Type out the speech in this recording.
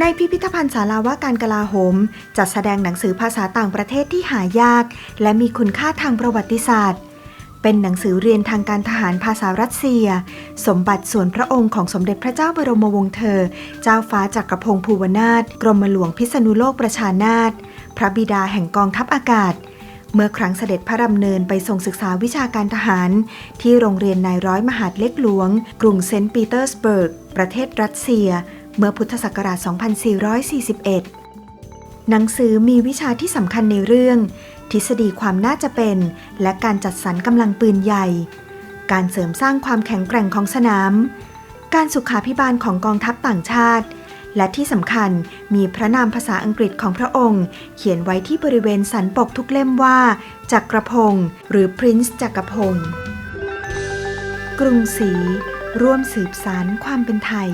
ในพิพิธภัณฑ์ศาลาว่าการกลาโหม จัดแสดงหนังสือภาษาต่างประเทศที่หายาก และมีคุณค่าทางประวัติศาสตร์ เป็นหนังสือเรียนทางการทหารภาษารัสเซีย สมบัติส่วนพระองค์ของสมเด็จพระเจ้าบรมวงศ์เธอ เจ้าฟ้าจักรพงศ์ภูวนาถกรมหลวงพิษณุโลกประชานาถพระบิดาแห่งกองทัพอากาศเมื่อครั้งเสด็จพระดำเนินไปทรงศึกษาวิชาการทหาร ที่โรงเรียนนายร้อยมหาดเล็กหลวง กรุงเซนต์ปีเตอร์สเบิร์ก ประเทศรัสเซีย เมื่อพุทธศักราช 2441 หนังสือมีวิชาที่สำคัญในเรื่อง ทฤษฎีความน่าจะเป็น และการจัดสรรกำลังปืนใหญ่ การเสริมสร้างความแข็งแกร่งของสนาม การสุขาพิบาลของกองทัพต่างชาติ และที่สำคัญมีพระนามภาษาอังกฤษของพระองค์ เขียนไว้ที่บริเวณสันปกทุกเล่มว่า จักรพงศ์หรือ Prince จักรพงศ์กรุงศรีร่วมสืบสารความเป็นไทย